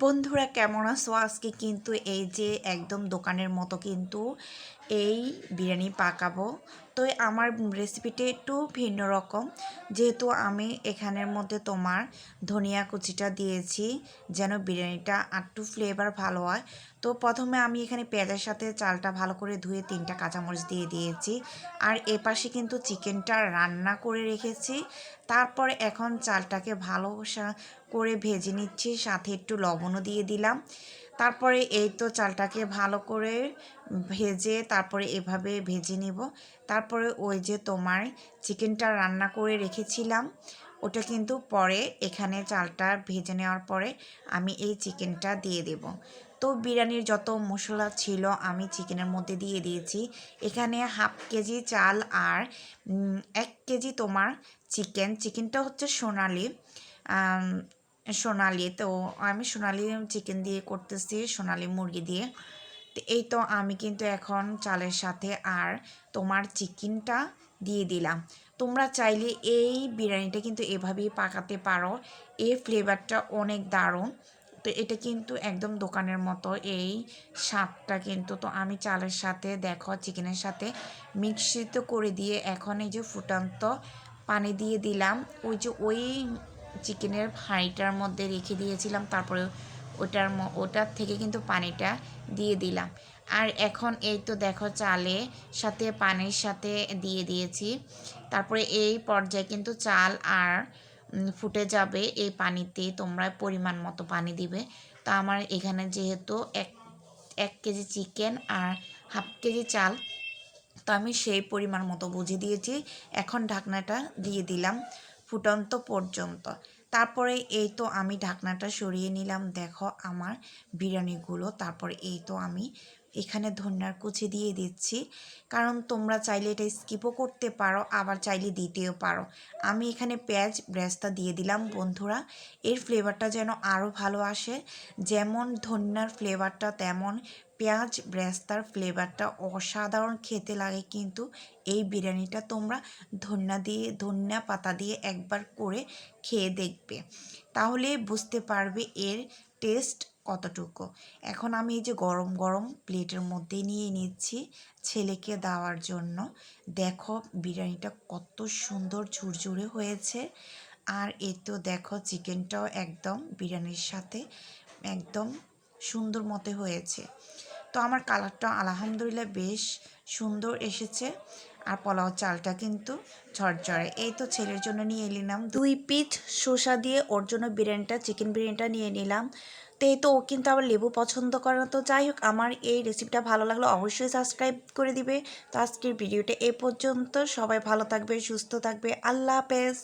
বন্ধুরা কেমন আছো? আজকে কিন্তু এই যে একদম দোকানের মতো কিন্তু এই বিরিয়ানি পাকাবো। তো আমার রেসিপিটা একটু ভিন্ন রকম। যেহেতু আমি এখানের মধ্যে তোমার ধনিয়া কুচিটা দিয়েছি, যেন বিরিয়ানিটা একটু ফ্লেভার ভালো হয়। তো প্রথমে আমি এখানে পেঁয়াজের সাথে চালটা ভালো করে ধুয়ে তিনটা কাঁচামরিচ দিয়ে দিয়েছি। আর এপাশে কিন্তু চিকেনটা রান্না করে রেখেছি। তারপরে এখন চালটাকে ভালো করে ভেজে নিচ্ছি, সাথে একটু লবণও দিয়ে দিলাম। তারপরে এই তো চালটাকে ভালো করে ভেজে তারপরে এভাবে ভেজে নিব। তারপরে ওই যে তোমার চিকেনটা রান্না করে রেখেছিলাম, ওটা কিন্তু পরে এখানে চালটা ভেজে নেওয়ার পরে আমি এই চিকেনটা দিয়ে দেব। তো বিরিয়ানির যত মশলা ছিল আমি চিকেনের মধ্যে দিয়ে দিয়েছি। এখানে হাফ কেজি চাল আর এক কেজি তোমার চিকেন। চিকেনটা হচ্ছে সোনালি সোনালি, তো আমি সোনালি চিকেন দিয়ে করতেছি, সোনালি মুরগি দিয়ে। তো এই তো আমি কিন্তু এখন চালের সাথে আর তোমার চিকেনটা দিয়ে দিলাম। তোমরা চাইলে এই বিরিয়ানিটা কিন্তু এভাবেই পাকাতে পারো। এই ফ্লেভারটা অনেক দারুণ। তো এটা কিন্তু একদম দোকানের মতো এই স্বাদটা কিন্তু। তো আমি চালের সাথে, দেখো চিকেনের সাথে মিক্সিত করে দিয়ে এখন এই যে ফুটান্ত পানি দিয়ে দিলাম। ওই যে ওই চিকেনের হাঁড়িটার মধ্যে রেখে দিয়েছিলাম তারপরে ওটার ওটার থেকে কিন্তু পানিটা দিয়ে দিলাম। আর এখন এই তো দেখো চালে সাথে পানির সাথে দিয়ে দিয়েছি। তারপরে এই পর্যায়ে কিন্তু চাল আর ফুটে যাবে এই পানিতে, তোমরা পরিমাণ মতো পানি দিবে। তা আমার এখানে যেহেতু এক এক কেজি চিকেন আর হাফ কেজি চাল, তো আমি সেই পরিমাণ মতো বুঝে দিয়েছি। এখন ঢাকনাটা দিয়ে দিলাম। ফুটন্ত পর্যন্ত। তারপরে এই তো আমি ঢাকনাটা সরিয়ে নিলাম, দেখো আমার বিরিয়ানিগুলো। তারপরে এই তো আমি এখানে ধনিয়ার কুচি দিয়ে দিচ্ছি। কারণ তোমরা চাইলে এটা স্কিপও করতে পারো, আবার চাইলে দিতেও পারো। আমি এখানে পেঁয়াজ ব্রেস্তা দিয়ে দিলাম, বন্ধুরা। এর ফ্লেভারটা যেন আরও ভালো আসে। যেমন ধন্যার ফ্লেভারটা তেমন পেঁয়াজ ব্রেস্তার ফ্লেভারটা অসাধারণ খেতে লাগে কিন্তু এই বিরিয়ানিটা তোমরা ধন্যা দিয়ে, ধনিয়া পাতা দিয়ে একবার করে খেয়ে দেখবে। তাহলে বুঝতে পারবে এর টেস্ট কতটুকু? এখন আমি এই যে গরম গরম প্লেটের মধ্যে নিয়ে নিচ্ছি ছেলেকে দেওয়ার জন্য। দেখো বিরিয়ানিটা কত সুন্দর ঝুরঝুরে হয়েছে। আর এ তো দেখো চিকেনটাও একদম বিরিয়ানির সাথে একদম সুন্দর মতে হয়েছে। তো আমার কালারটা আলহামদুলিল্লাহ বেশ সুন্দর এসেছে। আর পোলাও চালটা কিন্তু ঝরঝরে। এই তো ছেলের জন্য নিয়ে নিলাম দুই পিস শসা দিয়ে ওর জন্য বিরিয়ানিটা চিকেন বিরিয়ানিটা নিয়ে নিলাম। তো এই তো ও কিন্তু আবার লেবু পছন্দ করে না। তো যাই হোক, আমার এই রেসিপিটা ভালো লাগল অবশ্যই সাবস্ক্রাইব করে দিবে। তো আজকের ভিডিওটা এ পর্যন্ত। সবাই ভালো থাকবে, সুস্থ থাকবে। আল্লাহ হাফেজ।